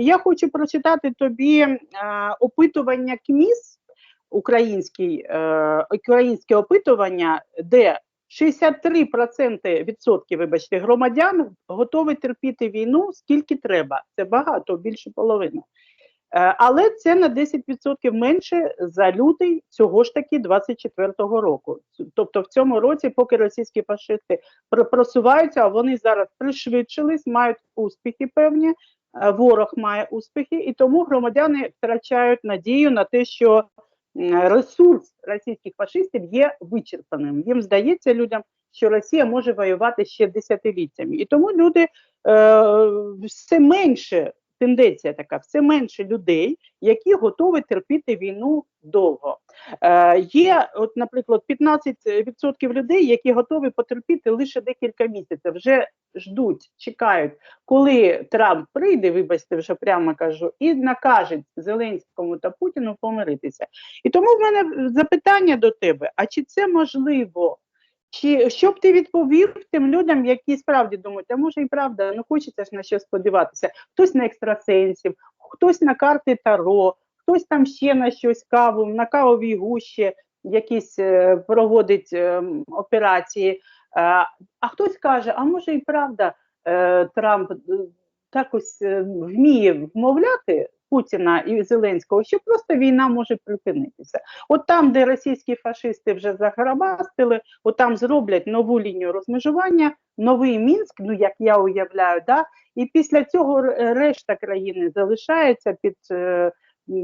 Я хочу прочитати тобі е, опитування КМІС, е, українське опитування, де 63% відсотки, вибачте, громадян готові терпіти війну скільки треба. Це багато, більше половини. Е, Але це на 10% менше за лютий цього ж таки 24-го року. Тобто в цьому році, поки російські фашисти пр- просуваються, а вони зараз пришвидшились, мають успіхи певні, ворог має успіхи, і тому громадяни втрачають надію на те, що ресурс російських фашистів є вичерпаним. Їм здається людям, що Росія може воювати ще десятиліттями. І тому люди е, все менше, тенденція така, все менше людей, які готові терпіти війну довго. Е, є, от, наприклад, 15% людей, які готові потерпіти лише декілька місяців, вже ждуть, чекають, коли Трамп прийде, вибачте, вже прямо кажу, і накаже Зеленському та Путіну помиритися. І тому в мене запитання до тебе: а чи це можливо? Чи що б ти відповів тим людям, які справді думають, а може і правда, ну хочеться ж на що сподіватися? Хтось на екстрасенсів, хтось на карти Таро, хтось там ще на щось каву, на кавовій гущі якісь е, проводить е, операції. Е, а хтось каже, а може і правда, е, Трамп е, так ось е, вміє вмовляти Путіна і Зеленського, що просто війна може припинитися. От там, де російські фашисти вже заграбастили, от там зроблять нову лінію розмежування, новий Мінськ, ну як я уявляю, да, і після цього решта країни залишається під, е,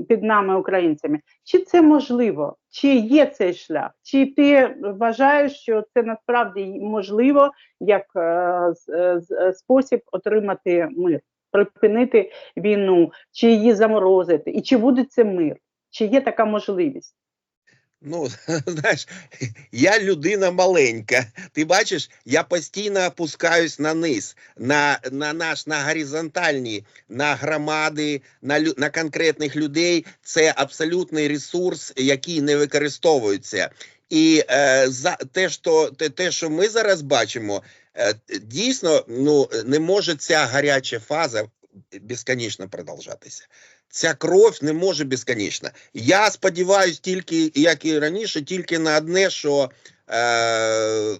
під нами, українцями. Чи це можливо? Чи є цей шлях? Чи ти вважаєш, що це насправді можливо як е, е, е, спосіб отримати мир, припинити війну, чи її заморозити? І чи буде це мир? Чи є така можливість? Ну, знаєш, я людина маленька. Ти бачиш, я постійно опускаюсь на низ, на, на наш на горизонтальні, на громади, на, на конкретних людей. Це абсолютний ресурс, який не використовується. І е, за те, що те, те, що ми зараз бачимо, дійсно ну не може ця гаряча фаза безконечно продовжатися. Ця кров не може безконечно. Я сподіваюся тільки, як і раніше, тільки на одне, що е,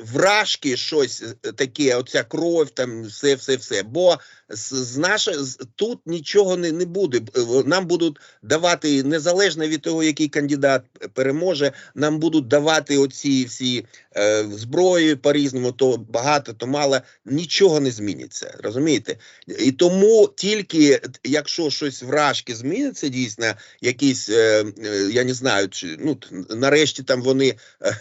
вражки щось е, таке, оця кров, там все, все, все. Бо з, з наше, з, тут нічого не, не буде. Е, Нам будуть давати, незалежно від того, який кандидат переможе, нам будуть давати оці всі е, зброї по-різному, то багато, то мало, нічого не зміниться. Розумієте? І тому тільки якщо щось вражки зміниться, дійсно, якісь, е, е, я не знаю, чи ну нарешті там вони е,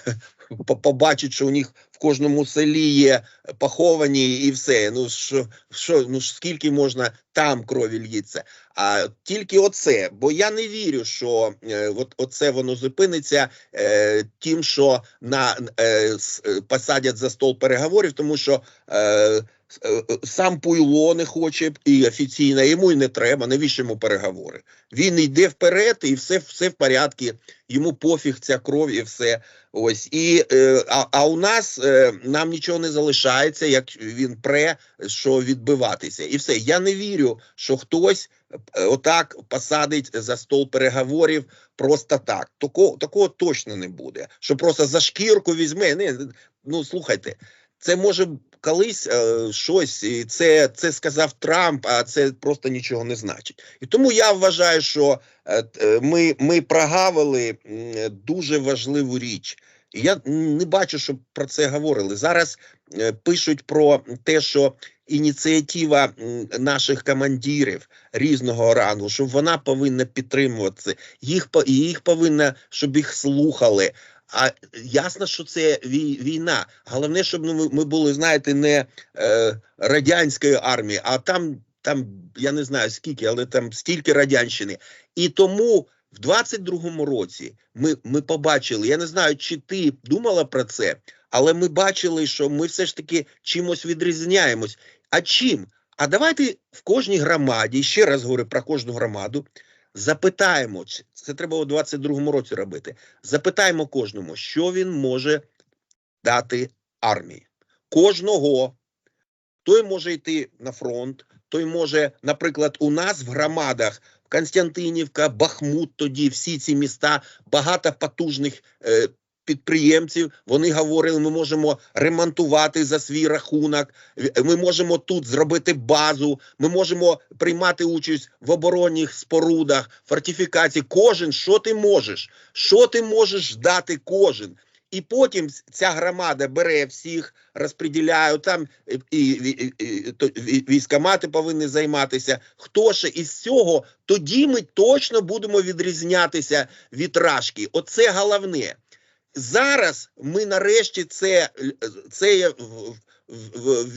по- побачать, що у них в кожному селі є поховані і все. Ну що, що ну скільки можна там крові льється? А тільки оце, бо я не вірю, що е, от оце воно зупиниться е, тим, що на е, е, посадять за стол переговорів, тому що. Е, Сам Пуйло не хоче і офіційно, йому й не треба, навіщо йому переговори? Він йде вперед і все, все в порядку, йому пофіг ця кров і все. Ось і е, а, а у нас е, нам нічого не залишається, як він пре, що відбиватися, і все. Я не вірю, що хтось е, отак посадить за стол переговорів просто так. Такого, такого точно не буде. Що просто за шкірку візьме. Не, ну слухайте, це може колись е, щось, і це, це сказав Трамп, а це просто нічого не значить. І тому я вважаю, що е, е, ми, ми прогавили дуже важливу річ. І я не бачу, щоб про це говорили. Зараз е, пишуть про те, що ініціатива наших командирів різного рангу, що вона повинна підтримуватися, їх їх повинна, щоб їх слухали. А ясно, що це війна. Головне, щоб ну, ми, були, знаєте, не е, радянської армії, а там, там я не знаю скільки, але там стільки радянщини. І тому в 22-му році ми, ми побачили, я не знаю, чи ти думала про це, але ми бачили, що ми все ж таки чимось відрізняємось. А чим? А давайте в кожній громаді, ще раз говорю про кожну громаду, запитаємо, це треба у 22-му році робити. Запитаємо кожному, що він може дати армії. Кожного. Той може йти на фронт, той може, наприклад, у нас в громадах Константинівка, Бахмут, тоді всі ці міста, багато потужних е, підприємців. Вони говорили, ми можемо ремонтувати за свій рахунок. Ми можемо тут зробити базу. Ми можемо приймати участь в оборонних спорудах, фортифікації. Кожен, що ти можеш? Що ти можеш дати кожен? І потім ця громада бере всіх, розподіляє там і, і, і, то- військомати повинні займатися. Хто ще із цього? Тоді ми точно будемо відрізнятися від рашки. Оце головне. Зараз ми нарешті це, це є в,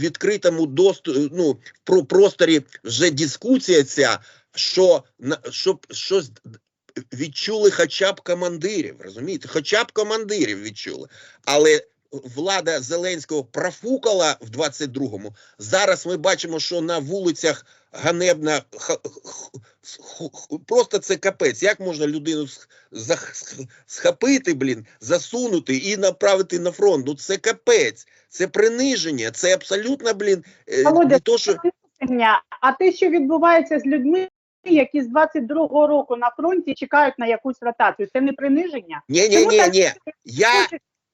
відкритому доступі, ну, в про- просторі вже дискусія ця, що, щоб щось відчули хоча б командирів, розумієте? Хоча б командирів відчули. Але влада Зеленського профукала в 22-му. Зараз ми бачимо, що на вулицях ганебна просто це капець. Як можна людину схопити, блін, засунути і направити на фронт? Ну це капець, це приниження, це абсолютно, блін, е, Володя, не то, що А те, що відбувається з людьми, які з 22-го року на фронті чекають на якусь ротацію, це не приниження. ні, ні, Чому ні, так ні. Я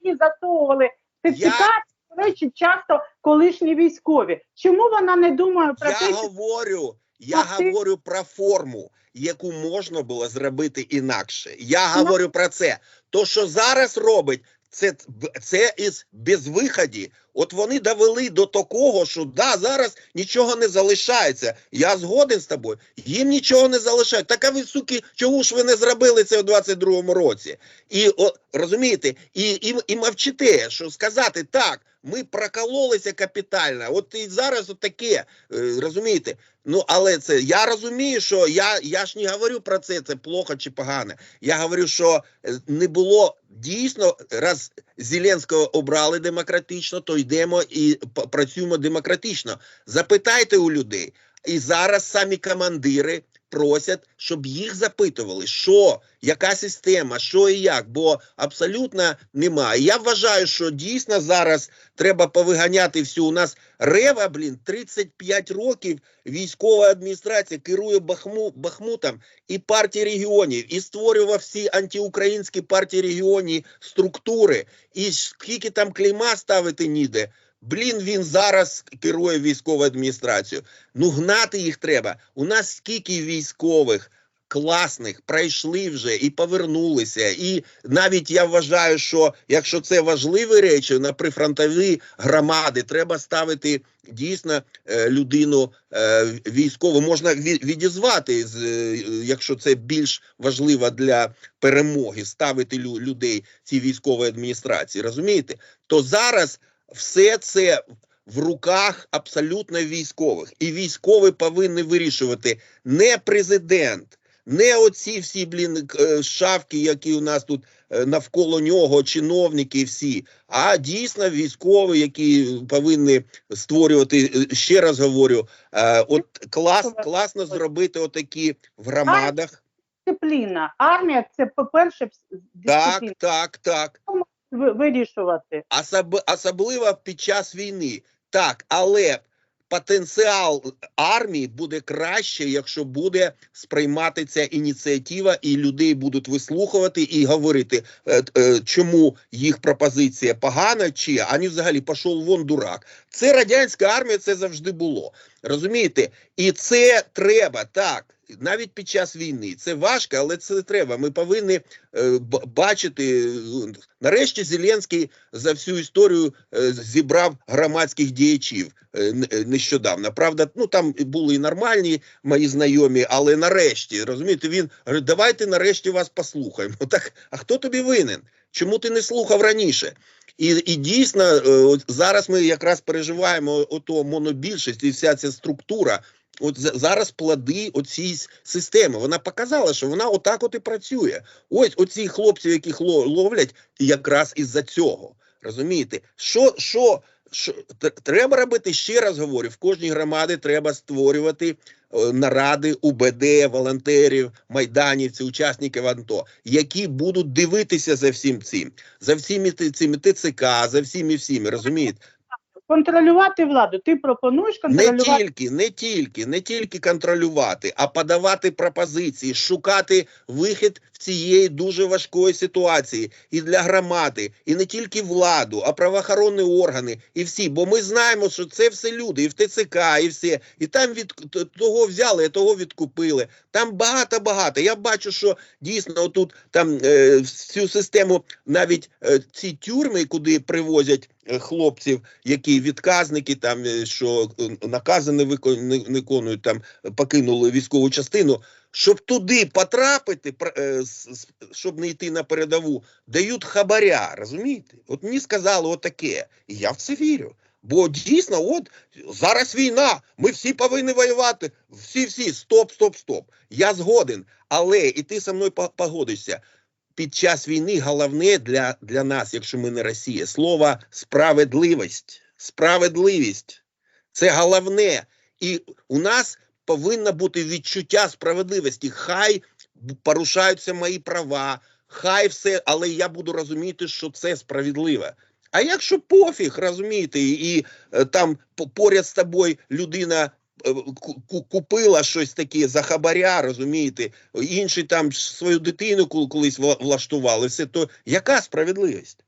і засовували Я- сертифікат, до речі, часто колишні військові. Чому вона не думає про те, Я що говорю, я А ти- про форму, яку можна було зробити інакше. Я Ну. говорю про це. То, що зараз робить, це, це із безвиході. От вони довели до такого, що да, зараз нічого не залишається. Я згоден з тобою. Їм нічого не залишається. Так а ви, суки, чого ж ви не зробили це у 22-му році? І о, розумієте, і, і, і мовчите, що сказати так, ми прокололися капітально. От і зараз от таке, е, розумієте? Ну, але це я розумію, що я, я ж не говорю про це, це плохо чи погано. Я говорю, що е, не було дійсно, раз Зеленського обрали демократично, то йдемо і працюємо демократично. Запитайте у людей. І зараз самі командири просять, щоб їх запитували, що, яка система, що і як, бо абсолютно немає. Я вважаю, що дійсно зараз треба повиганяти всю. У нас Рева, блін, 35 років військова адміністрація керує Бахму, Бахмутом і партії регіонів, і створював всі антиукраїнські партії регіонів структури, і скільки там клейма ставити ніде. Блін, він зараз керує військовою адміністрацією. Ну, гнати їх треба. У нас скільки військових класних пройшли вже і повернулися. І навіть я вважаю, що якщо це важливі речі на прифронтові громади, треба ставити дійсно е, людину е, військову. Можна відізвати, е, якщо це більш важливо для перемоги, ставити людей ці військової адміністрації. Розумієте? То зараз все це в руках абсолютно військових, і військові повинні вирішувати не президент. Не оці всі блін е, шавки, які у нас тут е, навколо нього, чиновники всі, а дійсно військові, які повинні створювати. е, Ще раз говорю, от клас, класно зробити отакі в громадах. дисципліна. Армія це, по-перше, вс- Так, так, так. Ви- вирішувати. Особ, особливо під час війни. Так, але потенціал армії буде краще, якщо буде сприймати ця ініціатива, і людей будуть вислухувати і говорити, е, е, чому їх пропозиція погана, чи ані взагалі пішов вон дурак. Це радянська армія, це завжди було. Розумієте? І це треба так. Навіть під час війни це важко, але це треба. Ми повинні е, бачити. е, Нарешті Зеленський за всю історію е, зібрав громадських діячів нещодавно. Правда, ну там були і нормальні мої знайомі, але нарешті розумієте, він давайте нарешті вас послухаємо. Так, а хто тобі винен? Чому ти не слухав раніше? І, і дійсно, зараз ми якраз переживаємо ото монобільшість і вся ця структура. От зараз плоди оцій системи. Вона показала, що вона отак от і працює. Ось оці хлопці, яких ло- ловлять, якраз із-за цього. Розумієте, що, що, що треба робити ще раз говорю: в кожній громаді треба створювати е, наради УБД, волонтерів, майданівців, учасників АНТО, які будуть дивитися за всім цим, за всіми цими ТЦК, за всіми всіми, розумієте? Контролювати владу. Ти пропонуєш Не тільки, не тільки, не тільки контролювати, а подавати пропозиції, шукати вихід в цієї дуже важкої ситуації і для громади, і не тільки владу, а правоохоронні органи, і всі. Бо ми знаємо, що це все люди, і в ТЦК, і все. І там від того взяли, а того відкупили. Там багато багато. Я бачу, що дійсно отут там е, всю систему, навіть е, ці тюрми, куди привозять хлопців, які відказники, там е, що е, накази не виконують, там покинули військову частину. Щоб туди потрапити, е, щоб не йти на передову, дають хабаря. Розумієте? От мені сказали отаке, і я в це вірю. Бо дійсно, от зараз війна, ми всі повинні воювати. Всі, всі, стоп, стоп, стоп. Я згоден. Але і ти зі мною погодишся. Під час війни головне для, для нас, якщо ми не Росія, слово справедливість. Справедливість. Це головне. І у нас повинно бути відчуття справедливості. Хай порушаються мої права, хай все, але я буду розуміти, що це справедливо. А якщо пофіг, розумієте, і, і е, там поряд з тобою людина купила щось таке за хабаря, розумієте, інший там свою дитину колись вла- влаштували, все то яка справедливість?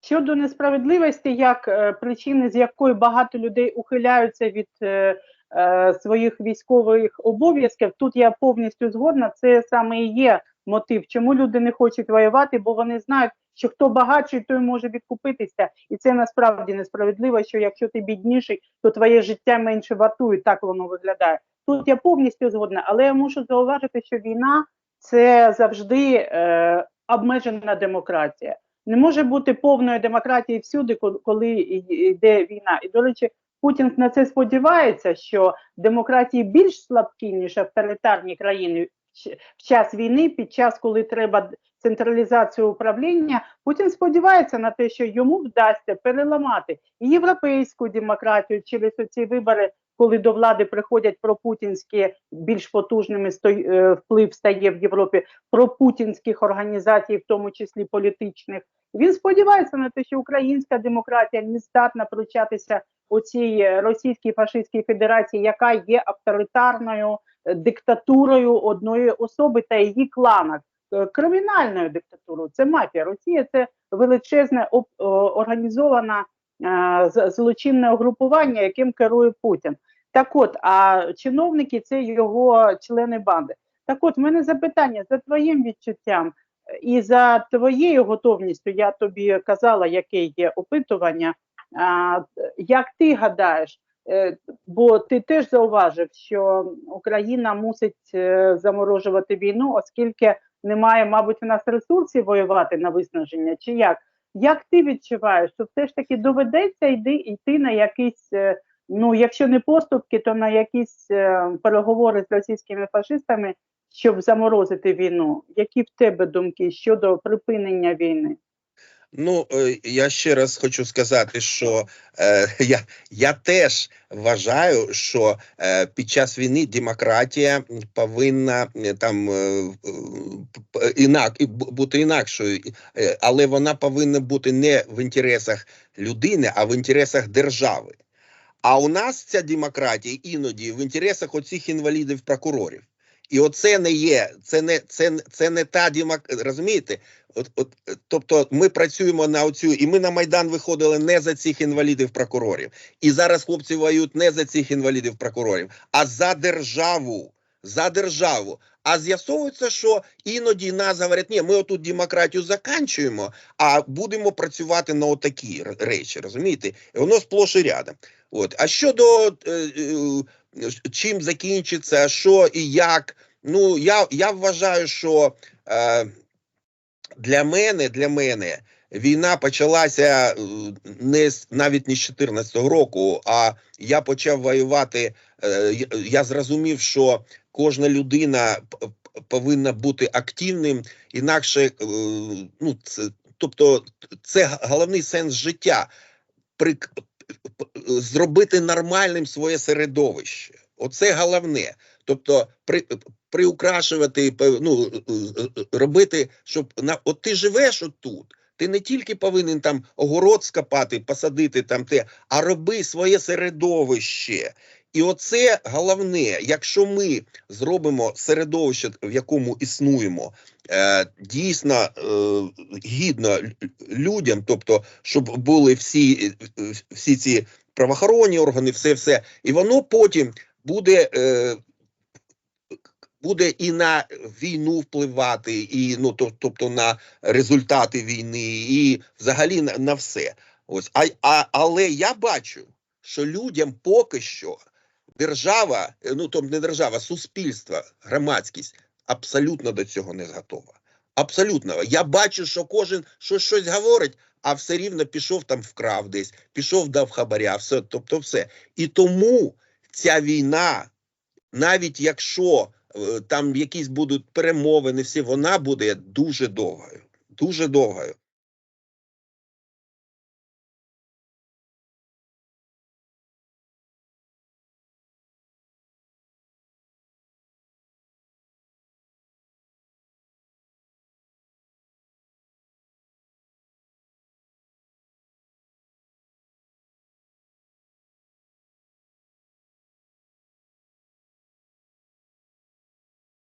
Щодо несправедливості, як е, причини, з якої багато людей ухиляються від е, е, своїх військових обов'язків, тут я повністю згодна. Це саме і є мотив, чому люди не хочуть воювати, бо вони знають, що хто багатший, той може відкупитися, і це насправді несправедливо. Що якщо ти бідніший, то твоє життя менше вартує. Так воно виглядає. Тут я повністю згодна, але я мушу зауважити, що війна це завжди е, обмежена демократія. Не може бути повної демократії всюди, коли йде війна. І, до речі, Путін на це сподівається, що демократії більш слабкі, ніж авторитарні країни в час війни, під час, коли треба централізацію управління, Путін сподівається на те, що йому вдасться переламати і європейську демократію через ці вибори, коли до влади приходять пропутінські більш потужними е, вплив стає в Європі пропутінських організацій, в тому числі політичних. Він сподівається на те, що українська демократія не здатна пручатися у цій е, російській фашистській федерації, яка є авторитарною диктатурою одної особи та її клана, е, кримінальною диктатурою. Це мафія. Росія це величезне організоване злочинне угрупування, яким керує Путін. Так от, а чиновники це його члени банди. Так от, в мене запитання за твоїм відчуттям і за твоєю готовністю, я тобі казала, яке є опитування. А, як ти гадаєш, бо ти теж зауважив, що Україна мусить е, заморожувати війну, оскільки немає, мабуть, в нас ресурсів воювати на виснаження, чи як? Як ти відчуваєш, що все ж таки доведеться йти, йти на якісь, е, ну якщо не поступки, то на якісь е, переговори з російськими фашистами, щоб заморозити війну? Які в тебе думки щодо припинення війни? Ну, е, я ще раз хочу сказати, що е, я, я теж вважаю, що е, під час війни демократія повинна е, там е, е, інак, бути інакшою, але вона повинна бути не в інтересах людини, а в інтересах держави. А у нас ця демократія іноді в інтересах оцих інвалідів прокурорів. І оце не є, це не це, це не та демократія, розумієте? От, от, тобто ми працюємо на оцю, і ми на Майдан виходили не за цих інвалідів прокурорів. І зараз хлопці воюють не за цих інвалідів прокурорів, а за державу. За державу. А з'ясовується, що іноді нас говорять, ні, ми отут демократію заканчуємо, а будемо працювати на отакі речі, розумієте? Воно сплош і рядом. От. А щодо е, е, чим закінчиться, що і як, ну я, я вважаю, що е, для мене, для мене війна почалася е, не навіть не з 14-го року, а я почав воювати. е, я- зрозумів, що кожна людина повинна бути активним, інакше е, ну це, тобто, це головний сенс життя. При, зробити нормальним своє середовище. Оце головне. Тобто, при, приукрашувати, ну, е, е, робити, щоб на от ти живеш отут, Ти не тільки повинен там огород скопати, посадити там те, а роби своє середовище. І оце головне, якщо ми зробимо середовище, в якому існуємо, е, дійсно е, гідно людям, тобто, щоб були всі, е, всі ці правоохоронні органи, все, все, і воно потім буде. Буде і на війну впливати, і ну тобто на результати війни, і взагалі на, на все. Ось а, а але я бачу, що людям поки що держава, е, ну тобто не держава, суспільство, громадськість абсолютно до цього не готова. Абсолютно. Я бачу, що кожен що щось говорить, а все рівно пішов там вкрав десь, пішов дав хабаря, все, тобто все. І тому ця війна, навіть якщо е, там якісь будуть перемовини, всі вона буде дуже довгою. Дуже довгою.